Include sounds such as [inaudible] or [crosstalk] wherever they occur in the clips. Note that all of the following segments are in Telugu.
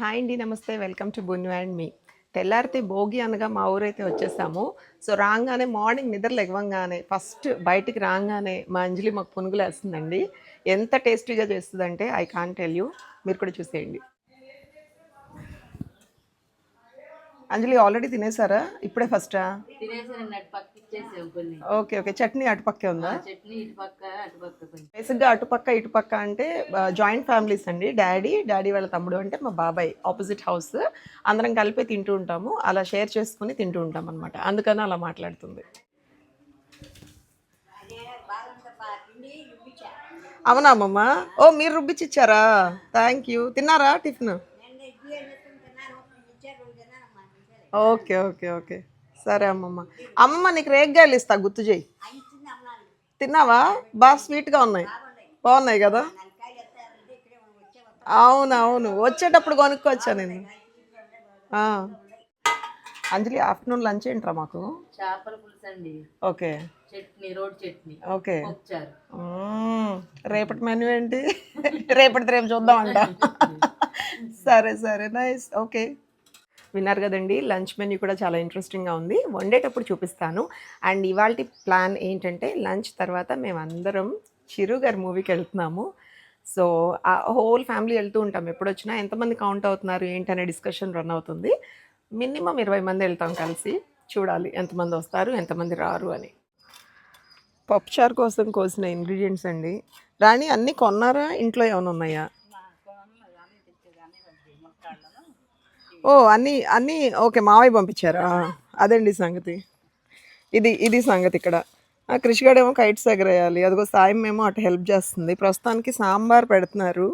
హాయ్ అండి నమస్తే. Welcome to Bunnu and me. తెల్లారితే భోగి అనగా మా ఊరైతే వచ్చేసాము. సో రాగానే మార్నింగ్ నిద్ర లెగవంగానే ఫస్ట్ బయటికి రాగానే మా అంజలి మాకు పునుగులు వేస్తుందండి. ఎంత టేస్టీగా చేస్తుందంటే ఐ కాన్ టెల్ యూ. మీరు కూడా చూసేయండి. అంజలి ఆల్రెడీ తినేసారా? ఇప్పుడే ఫస్టా? Okay okay. చట్నీ అటుపక్కే ఉందా? బేసిక్గా అటుపక్క ఇటుపక్క అంటే జాయింట్ ఫ్యామిలీస్ అండి. డాడీ డాడీ వాళ్ళ తమ్ముడు అంటే మా బాబాయ్ ఆపోజిట్ హౌస్. అందరం కలిపి తింటూ ఉంటాము. అలా షేర్ చేసుకుని తింటూ ఉంటాం అనమాట అందుకని అలా మాట్లాడుతుంది. అవునా అమ్మమ్మ? ఓ మీరు రుబ్బిచ్చిచ్చారా? థ్యాంక్ యూ తిన్నారా టిఫిన్? Okay okay okay. సరే అమ్మమ్మ. అమ్మమ్మ నీకు రేగ్గాయలు ఇస్తా గుర్తు చేయి. తిన్నావా? బాగా స్వీట్గా ఉన్నాయి. బాగున్నాయి కదా? అవును అవును వచ్చేటప్పుడు కొనుక్కొచ్చా నేను. అంజలి ఆఫ్టర్నూన్ లంచ్ ఏంట్రా మాకు? చేపల పులుసు అండి. ఓకే. చట్నీ రోడ్ చట్నీ. ఓకే. రేపటి మెనూ ఏంటి? రేపటిది రేపు చూద్దాం అంట [laughs] సరే సరే. నైస్. ఓకే. విన్నారు కదండి. లంచ్ మెన్యూ కూడా చాలా ఇంట్రెస్టింగ్గా ఉంది. వండేటప్పుడు చూపిస్తాను. అండ్ ఇవాళ ప్లాన్ ఏంటంటే లంచ్ తర్వాత మేమందరం చిరు గారి మూవీకి వెళ్తున్నాము. సో ఆ హోల్ ఫ్యామిలీ వెళ్తూ ఉంటాం. ఎప్పుడు వచ్చినా ఎంతమంది కౌంట్ అవుతున్నారు ఏంటనే డిస్కషన్ రన్ అవుతుంది. మినిమం ఇరవై మంది వెళ్తాం కలిసి. చూడాలి ఎంతమంది వస్తారు ఎంతమంది రారు అని. పప్పుచారు కోసం కోసిన ఇంగ్రీడియంట్స్ అండి. రాణి అన్నీ కొన్నారా? ఇంట్లో ఏమైనా ఉన్నాయా? ఓ అన్నీ అన్నీ ఓకే మావయ్య పంపించారా? అదండి సంగతి. ఇది ఇది సంగతి ఇక్కడ. ఆ కృషిగాడు ఏమో కైట్స్ ఎగరేయాలి అదిగో సాయం ఏమో అటు హెల్ప్ చేస్తుంది. ప్రస్తుతానికి సాంబార్ పెడుతున్నారు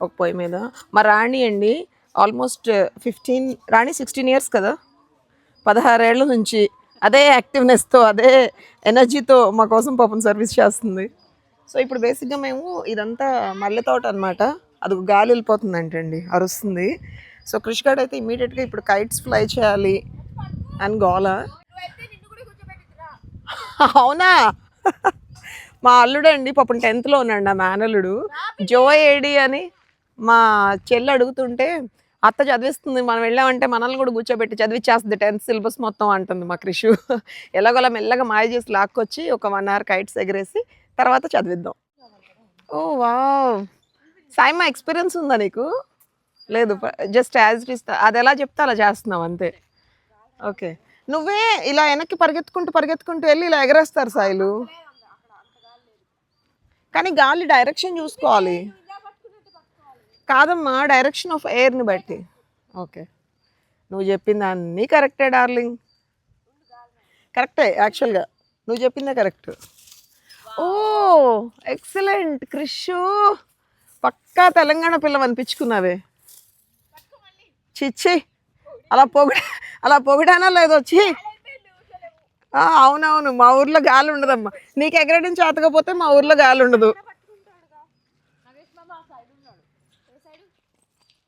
ఒక పొయ్యి మీద. మా రాణి అండి almost fifteen Rani sixteen years కదా? పదహారేళ్ళ నుంచి అదే యాక్టివ్నెస్తో అదే ఎనర్జీతో మా కోసం పాపం సర్వీస్ చేస్తుంది. సో ఇప్పుడు బేసిక్గా మేము ఇదంతా మల్లె తోట అనమాట అది గాలి వెళ్ళిపోతుందంటండి అరుస్తుంది. సో క్రిష్ కృషిగాడు అయితే ఇమీడియట్గా ఇప్పుడు కైట్స్ ఫ్లై చేయాలి అని గోలా. అవునా? మా అల్లుడు అండి పాపం టెన్త్లో ఉన్నాడు నా మేనల్లుడు. జో ఏడి అని మా చెల్లి అడుగుతుంటే అత్త చదివిస్తుంది మనం వెళ్ళామంటే మనల్ని కూడా కూర్చోబెట్టి చదివిచ్చేస్తుంది టెన్త్ సిలబస్ మొత్తం అంటుంది మా క్రిషు ఎలాగోలా మెల్లగా మాయ చేసి లాక్కొచ్చి ఒక వన్ అవర్ కైట్స్ ఎగరేసి తర్వాత చదివిద్దాం. Oh wow! సాయిమా ఎక్స్పీరియన్స్ ఉందా నీకు? లేదు జస్ట్ యాజ్ ఇట్ ఇస్ అది ఎలా చెప్తే అలా చేస్తున్నావు అంతే. ఓకే. నువ్వే ఇలా వెనక్కి పరిగెత్తుకుంటూ పరిగెత్తుకుంటూ వెళ్ళి ఇలా ఎగరేస్తారు సాయిలు. కానీ గాలి డైరెక్షన్ చూసుకోవాలి. కాదమ్మా డైరెక్షన్ ఆఫ్ ఎయిర్ని బట్టి. ఓకే. నువ్వు చెప్పింది అన్నీ కరెక్టే డార్లింగ్. కరెక్టే యాక్చువల్గా. నువ్వు చెప్పిందే కరెక్ట్. ఓ ఎక్సలెంట్. క్రిష్ పక్కా తెలంగాణ పిల్లవనిపించుకున్నావే. చిచ్చి అలా పొగిడ అలా పొగిడానా లేదో? వచ్చి అవునవును. మా ఊర్లో గాలి ఉండదమ్మా. నీకు ఎగరడం చేతకపోతే మా ఊర్లో గాలి ఉండదు.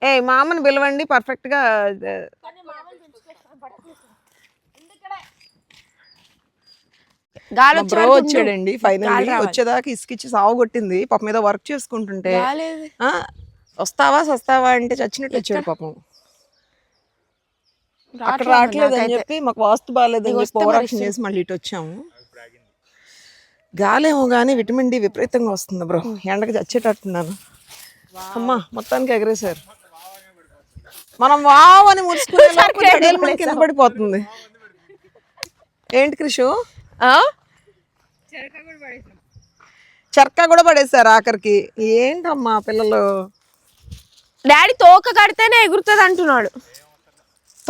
ఏ మామని పిలవండి. పర్ఫెక్ట్గా గాలి బ్రో వచ్చాడండి ఫైనల్ వచ్చేదాకా ఇసుకిచ్చి సాగు కొట్టింది. పాపం మీద వర్క్ చేసుకుంటుంటే. వస్తావా వస్తావా అంటే చచ్చినట్టు వచ్చాడు పాపం. అక్కడ రావట్లేదు అని చెప్పి మాకు వాస్తు బాగాలేదు అని చెప్పి ఓవరాక్షన్ చేసి మళ్ళీ ఇటు వచ్చాము. గాలేమో కానీ విటమిన్ డి విపరీతంగా వస్తుంది బ్రో. ఎండకి చచ్చేటట్టున్నాను. అమ్మా మొత్తానికి ఎగరేశారు. మనం వావ్ అని ముడుచుకునే కింద పడిపోతుంది ఏంటి కృషు చర్కా కూడా పడేశారు ఆఖరికి. ఏంటమ్మా పిల్లలు? డాడీ తోక కడితేనే ఎగురుతుంది అంటున్నాడు.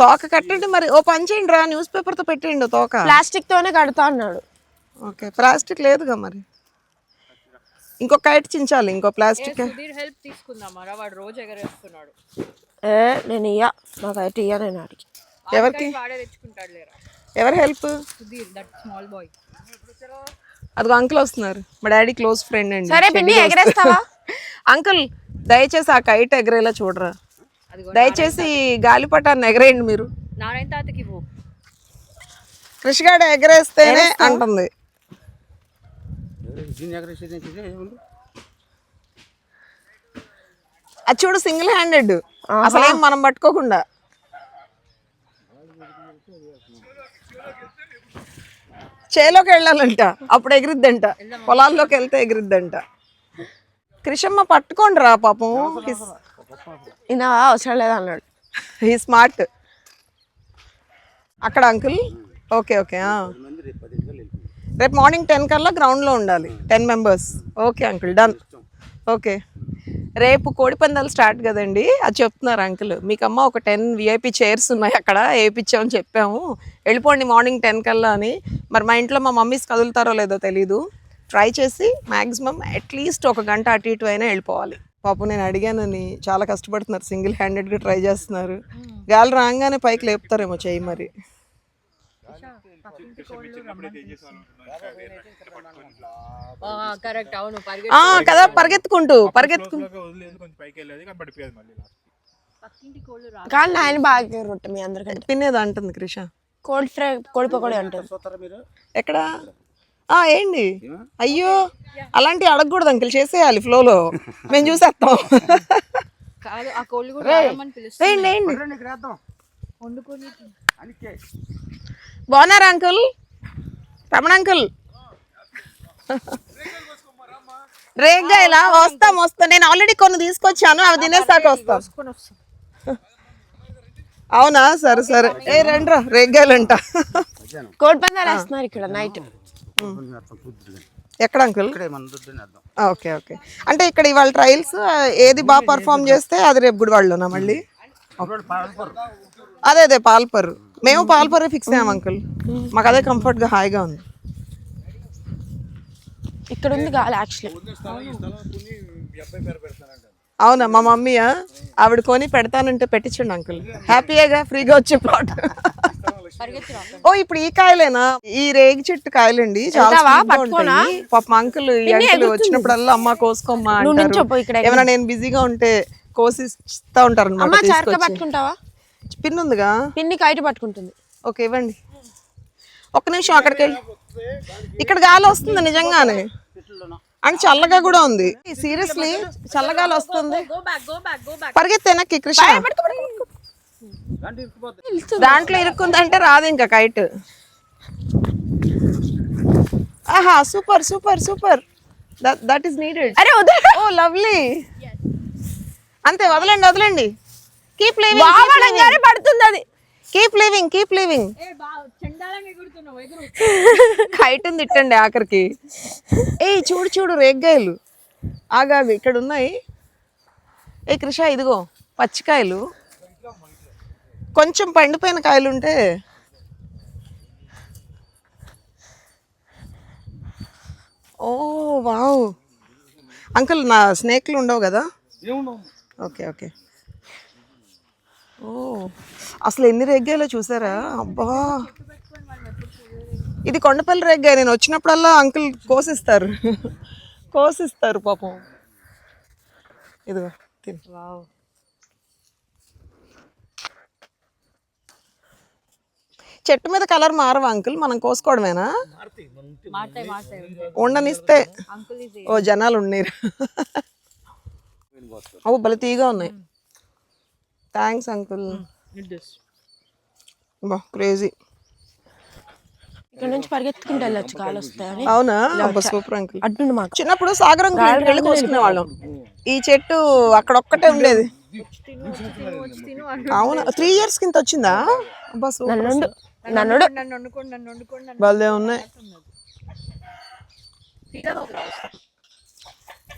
తోక కట్టండి మరి. ఓ పని చేయండి రా న్యూస్ పేపర్తో పెట్టేయండి తోక. ప్లాస్టిక్ తోనే కడతా అన్నాడు. ఓకే ప్లాస్టిక్ లేదుగా మరి. ఇంకో కైట్ చించాలి ఇంకో ప్లాస్టిక్. హెల్ప్ తీసుకుందామరా వాడు రోజు ఎగరేస్తున్నాడు. ఏ నేను ఇయ్య నాకైతే ఇయ్య నేను అడిగి. ఎవరికి? వాడే తెచ్చుకుంటాడు లేరా? ఎవరి help? Sudheer that small boy. అదిగో అంకుల్ వస్తున్నారు. మా డాడీ క్లోజ్ ఫ్రెండ్ అండి. సరే పిన్ని ఎగరేస్తావా? [laughs] అంకుల్ దయచేసి ఆ కైట్ ఎగరేలా చూడరా. దయచేసి గాలిపటాన్ని ఎగరేయండి మీరు. నారాయణ తాతకి కృషిగాడు ఎగరేస్తేనే అంటుంది. అది చూడు సింగిల్ హ్యాండెడ్. అసలేం మనం పట్టుకోకుండా. చేలోకి వెళ్ళాలంట. అప్పుడు ఎగిరిద్దంట. పొలాల్లోకి వెళ్తే ఎగిరిద్దంట. క్రిషమ్మ పట్టుకోండి రా పాపం ఈయన అవసరం లేదు అన్నాడు. ఈ స్మార్ట్ అక్కడ అంకుల్? ఓకే ఓకే రేపు మార్నింగ్ టెన్ కల్లా గ్రౌండ్లో ఉండాలి ten members. Okay uncle done. Okay. రేపు కోడిపందాలు స్టార్ట్ కదండి అది చెప్తున్నారు అంకుల్. మీకమ్మ ఒక టెన్ విఐపి చైర్స్ ఉన్నాయి అక్కడ వేయించామని చెప్పాము. వెళ్ళిపోండి మార్నింగ్ టెన్ కల్లా అని. మరి మా ఇంట్లో మా మమ్మీస్ కదులుతారో లేదో తెలీదు. ట్రై చేసి మ్యాక్సిమం అట్లీస్ట్ ఒక గంట అటు ఇటు అయినా వెళ్ళిపోవాలి. పాపం నేను అడిగానని చాలా కష్టపడుతున్నారు సింగిల్ హ్యాండెడ్గా ట్రై చేస్తున్నారు. గాలి రాగానే పైకి లేపుతారేమో చెయ్యి మరి. కరెక్ట్ అవును పరిగె ఆ, కదా పరిగెత్తుకుంటూ పరిగెత్తుకుంటూ కానీ పడిపోయేది మళ్ళీ last. పక్కింటి కోళ్ళు రా కానీ ఆయన బాగా రొట్టె మీ అందరికంటే. పిన్నేది అంటుంది క్రిష. కోల్డ్ ఫ్రై కోడి పకోడీ అంటుంది. ఎక్కడ? ఏంటి అయ్యో అలాంటివి అడగకూడదు అంకుల్. చేసేయాలి ఫ్లోలో. మేము చూసేస్తాం. కాదు ఆ కోళ్ళు కూడా బాగున్నారా అంకుల్? రమణ అంకుల్? రేగ్గా ఇలా వస్తాం వస్తాం. నేను ఆల్రెడీ కొన్ని తీసుకొచ్చాను అవి తినేసాక వస్తాం. అవునా? సరే సరే. ఏ రండి రా రేగ్గాయలంట కోడి పందాలు వేస్తున్నారు ఇక్కడ నైట్. ఎక్కడ అంకుల్? Okay okay. అంటే ఇక్కడ ఇవాళ ట్రయల్స్ ఏది బాగా పర్ఫామ్ చేస్తే అది రేపు గుడివాళ్ళలోనా మళ్ళీ? అదే అదే పాల్పర్రు మేము పాల్పర్రే ఫిక్స్ అయ్యాం అంకుల్. మాకు అదే కంఫర్ట్గా హాయిగా ఉంది. ఇక్కడ ఉంది గాలి యాక్చువల్లీ అవునా మా మమ్మీయా? ఆవిడ కొని పెడతానంటే పెట్టించండి అంకుల్. హ్యాపీగా ఫ్రీగా వచ్చే ప్లాట్ ఓ ఇప్పుడు ఈ కాయలేనా? ఈ రేగి చెట్టు కాయలండి. చాలా పాప అంకుల్ ఈ అంకుల్ వచ్చినప్పుడల్లా అమ్మ కోసుకోమ్మా ఏమైనా నేను బిజీగా ఉంటే కోసి ఇస్తా ఉంటారు అనమాట పట్టుకుంటావా? పిన్ ఉందిగా? పిన్ని కైట్ పట్టుకుంటుంది. ఓకే ఇవ్వండి. ఒక్క నిమిషం అక్కడికి వెళ్ళి. ఇక్కడ గాలి వస్తుంది నిజంగానే. అండ్ చల్లగా కూడా ఉంది. సీరియస్లీ చల్లగాలి వస్తుంది. Go back go back go back పరిగెత్తి వెనక్కి కృష్ణ దాంట్లో ఇరుక్కుందంటే రాదు ఇంకా కైట్ ఆహా super super super that is needed అరే వదిలే ఓ లవ్లీ అంతే వదలండి వదలండి. కీప్ లివింగ్ పడుతుంది అది కీప్ లివింగ్ కీప్ లివింగ్ ఏ ఎగురు. కైట్ తిట్టండి ఆఖరికి. ఏయ్ చూడు చూడు రేగ్గాయలు. ఆగాగు ఇక్కడ ఉన్నాయి ఏ కృష ఇదిగో పచ్చికాయలు. కొంచెం పండిపోయిన కాయలు ఉంటే ఓ వావ్. అంకుల్ నా స్నేక్లు ఉండవు కదా? Okay okay. ఓ అసలు ఎన్ని రేగ్గాయలో చూసారా? అబ్బా. ఇది కొండపల్లి రేగ్గాయ. నేను వచ్చినప్పుడల్లా అంకుల్ కోసిస్తారు. కోసిస్తారు పాపం. ఇదిగో తిను. చెట్టు మీద కలర్ మారవా అంకుల్? మనం కోసుకోవడమేనా? ఉండనిస్తే. ఓ జనాలు ఉన్నారు అవు భలే తీగా ఉన్నాయి. Thanks uncle. బా క్రేజీ ఇక్కడ నుంచి పరిగెత్తుకుంటూ వెళ్ళొచ్చు గాలి వస్తాయని. అవునా? అబ్బా సూపర్ అంకుల్. మాకు. చిన్నప్పుడు సాగరం వెళ్ళి కోసుకునే వాళ్ళం ఈ చెట్టు అక్కడ ఒక్కటే ఉండేది అవునా? త్రీ ఇయర్స్ కింద వచ్చిందా? అబ్బా సూపర్. నన్ను నన్ను నన్ను వండుకోండి నన్ను వండుకోండి నన్ను భలే ఉన్నాయి.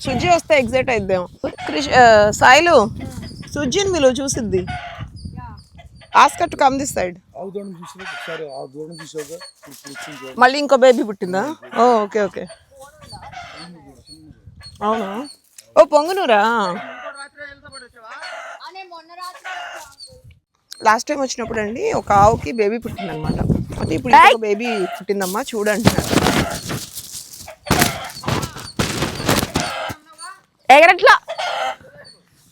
సుజ్జి వస్తే ఎగ్జైట్ అయిద్దాం. క్రిష్ సాయిలు సుజ్జిని మీరు చూసిద్ది. ఆస్కట్ కమ్ దిస్ సైడ్. మళ్ళీ ఇంకో బేబీ పుట్టిందా? ఓ ఓకే ఓకే. అవునా? ఓ పొంగునూరా? లాస్ట్ టైం వచ్చినప్పుడు అండి ఒక ఆవుకి బేబీ పుట్టిందనమాట అంటే ఇప్పుడు ఇంకొక బేబీ పుట్టిందమ్మా చూడంటున్నారు ఎగరట్లా!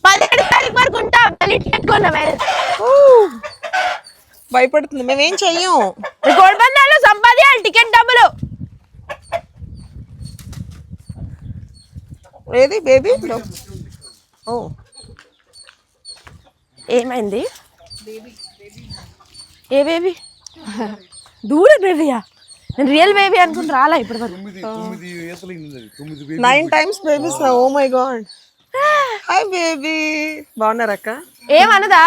పదిహేడు తారీఖు వరకు ఉంటా భయపడుతుంది మేమేం చెయ్యం? పందాలు సంపాదించాలి టికెట్ డబ్బులు. ఏది బేబీ ఓ. ఏమైంది? ఏ బేబీ దూడ బేబీయా నేను రియల్ బేబీ అనుకుని రాలా ఇప్పటి వరకు తొమ్మిది తొమ్మిది ఈతలు అయింది అది. తొమ్మిది baby nine times babies oh my god hi baby బాగున్నారక్క ఏమనదా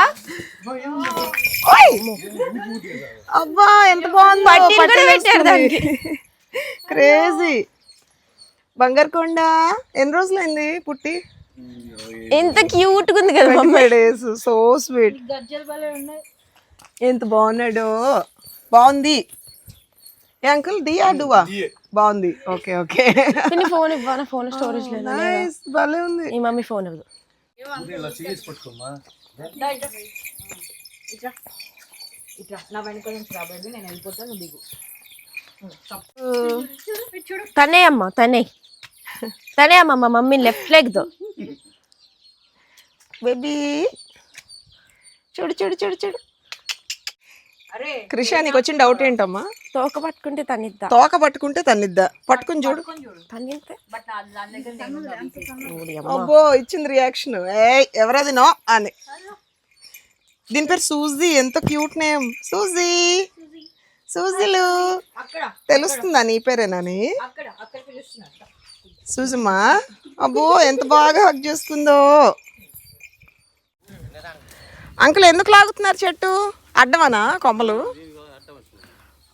అబ్బా ఎంత బాగుంది. క్రేజీ బంగారు కొండ ఎన్ని రోజులైంది పుట్టి? ఎంత క్యూట్ ఉంది కదా మమ్మీ. డేస్ సో స్వీట్ ఎంత బాగున్నాడు. బాగుంది. ఏ అంకుల్ డియా డువా బాగుంది. Okay okay. పిన్ని ఫోన్ ఇవ్వనా ఫోన్ స్టోరేజ్ లేదు? నైస్ భలే ఉంది. నీ మమ్మీ ఫోన్ ఇవ్వదు ఇలా ఇట్లా నా వెనక నుంచి రాబడి నేను వెళ్ళిపోతాను దిగు. తనే అమ్మ తనే. తనే అమ్మ మా మమ్మీ లెఫ్ట్ లెగ్తో బేబీ. చూడు చూడు చూడు చూడు. అరే క్రిషా నీకు వచ్చిన డౌట్ ఏంటమ్మా? తోక పట్టుకుంటే తనిద్దా తోక పట్టుకుంటే తన్నిద్దా? పట్టుకుని చూడు. అబ్బో ఇచ్చింది రియాక్షన్ ఏ ఎవరది? నో అని. దీని పేరు సూజీ. ఎంత క్యూట్ నేమ్. సూజీ. సూజీలు. తెలుస్తుందా నీ పేరేనని అక్కడ అక్కడ పిలుస్తున్నారు సూజమ్మా. అబ్బో ఎంత బాగా హక్ చేసుకుందో. అంకుల్ ఎందుకు లాగుతున్నారు చెట్టు? అడ్డమనా కొమ్మలు?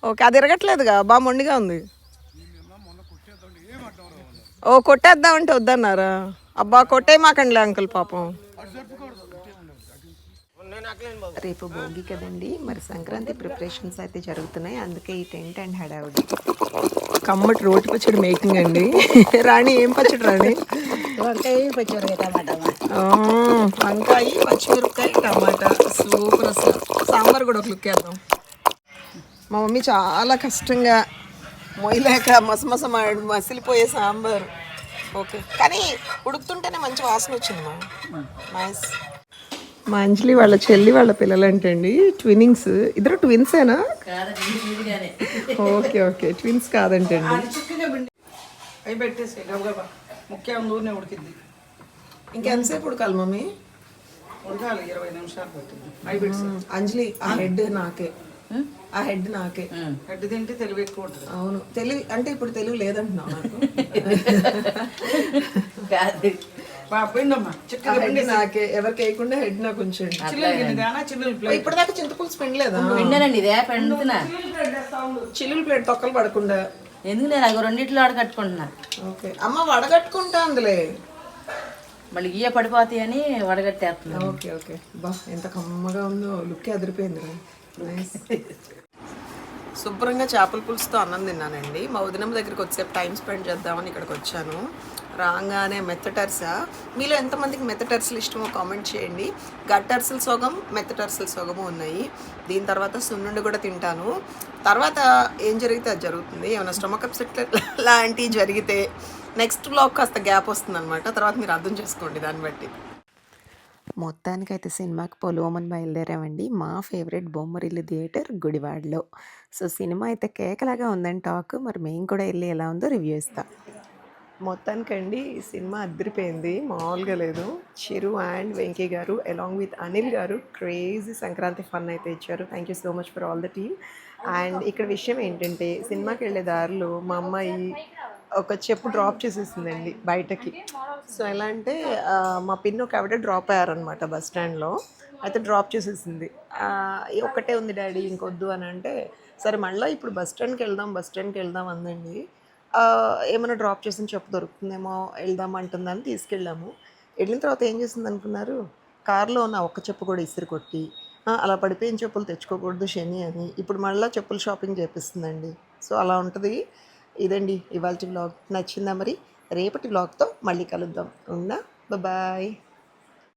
ఓకే అది ఇరగట్లేదుగా బాగా మొండిగా ఉంది. ఓ కొట్టేద్దామంటే వద్దన్నారా? అబ్బా కొట్టేయమాకండిలే అంకుల్ పాపం. రేపు భోగి కదండి. మరి సంక్రాంతి ప్రిపరేషన్స్ అయితే జరుగుతున్నాయి. అందుకే ఈ టెంట్ అండ్ హడావుడి. కమ్మటి రోటి పచ్చడి మేకింగ్ అండి. రాణి ఏం పచ్చడి రాణి? ఆ, వంకాయ పచ్చిమిరపకాయ టమాటా. సూపర్ అసలు. సాంబార్ కూడా ఒక లుక్ వేద్దాం. మా మమ్మీ చాలా కష్టంగా మొయ్యలేక మసమస మసిలిపోయే సాంబార్. ఓకే. కానీ ఉడుకుతుంటేనే మంచి వాసన వచ్చింది మా. నైస్ మా అంజలి వాళ్ళ చెల్లి వాళ్ళ పిల్లలంటండి ట్విన్నింగ్స్. ఇద్దరు ట్విన్సేనా? Okay okay. ట్విన్స్ కాదంటండి. అవి పెట్టేసి గబగబా. ముఖ్యం నూనె ఉడికింది. ఇంకెంతసేపు ఉడకాలి మమ్మీ? ఉడకాలి ఇరవై నిమిషాలు పట్టింది అంజలి ఆ హెడ్ నాకే. ఆ హెడ్ నాకే. గడ్డి తింటే తెలివి ఎక్కువ ఉంటుంది. అవును. తెలివి అంటే ఇప్పుడు తెలివి లేదంటున్నావు నాకు. [laughs] నాకే ఎవరికి వేయకుండా హెడ్ నాకు ఉంచండి చిల్లులు ప్లేట్ ఇప్పటిదాకా చింతపులుసు పిండలేదా? పిండానండి ఇదే పెండుతున్నా. చిల్లులు ప్లేట్ తొక్కలు పడకుండా. ఎందుకు నేను అవి రెండిట్లో ఆడ కట్టుకుంటున్నా? ఓకే. అమ్మ వడగట్టుకుంటా అందులే. మళ్ళీ ఇయ్య పడిపోతాయి అని వడగట్టేస్తున్నాను. Okay okay. బా ఎంత కమ్మగా ఉందో లుక్ అదిరిపోయింది నైస్ [laughs] శుభ్రంగా చేపల పులుసుతో అన్నం తిన్నానండి. మా వదినమ్మ దగ్గరికి వచ్చేపు టైం స్పెండ్ చేద్దామని ఇక్కడికి వచ్చాను. రాగానే మెత్తటర్సా మీలో ఎంతమందికి మెత్తటర్సలు ఇష్టమో కామెంట్ చేయండి. గట్టర్సలు సొగం మెత్తటర్సలు సొగము ఉన్నాయి. దీని తర్వాత సున్నుండి కూడా తింటాను. తర్వాత ఏం జరిగితే అది జరుగుతుంది. ఏమైనా స్టమక్ అప్సెట్ లాంటివి జరిగితే నెక్స్ట్ బ్లాగ్ కాస్త గ్యాప్ వస్తుంది తర్వాత మీరు అర్థం చేసుకోండి దాన్ని బట్టి. మొత్తానికైతే సినిమాకి పొలోమని బయలుదేరామండి. మా ఫేవరెట్ బొమ్మరిల్లు థియేటర్ గుడివాడలో. సో సినిమా అయితే కేకలాగా ఉందని టాక్. మరి మేము కూడా వెళ్ళి ఎలా ఉందో రివ్యూ ఇస్తాం. మొత్తానికండి సినిమా అద్దరిపోయింది. మామూలుగా లేదు. చిరు అండ్ వెంకీ గారు అలాంగ్ విత్ అనిల్ గారు క్రేజీ సంక్రాంతి ఫన్ అయితే ఇచ్చారు. Thank you so much for all the team. And ఇక్కడ విషయం ఏంటంటే సినిమాకి వెళ్ళే దారిలో మా అమ్మాయి ఒక చెప్పు డ్రాప్ చేసేసిందండి బయటకి. సో ఎలా అంటే మా పిన్ ఒక ఆవిడ డ్రాప్ అయ్యారనమాట బస్ స్టాండ్లో అయితే డ్రాప్ చేసేసింది. ఒక్కటే ఉంది డాడీ ఇంకొద్దు అని అంటే సరే మళ్ళీ ఇప్పుడు బస్ స్టాండ్కి వెళ్దాం బస్ స్టాండ్కి వెళ్దాం అందండి. ఏమైనా డ్రాప్ చేసిన చెప్పు దొరుకుతుందేమో వెళ్దాం అంటుందని తీసుకెళ్ళాము. వెళ్ళిన తర్వాత ఏం చేసింది అనుకున్నారు? కారులో ఉన్న ఒక్క చెప్పు కూడా ఇసిరి కొట్టి అలా పడిపోయిన చెప్పులు తెచ్చుకోకూడదు శని అని. ఇప్పుడు మళ్ళీ చెప్పులు షాపింగ్ చేపిస్తుందండి. సో అలా ఉంటుంది. ఇదండి ఇవాళ వ్లాగ్ నచ్చిందా మరి? రేపటి వ్లాగ్తో మళ్ళీ కలుద్దాం. ఉన్నా? బాయ్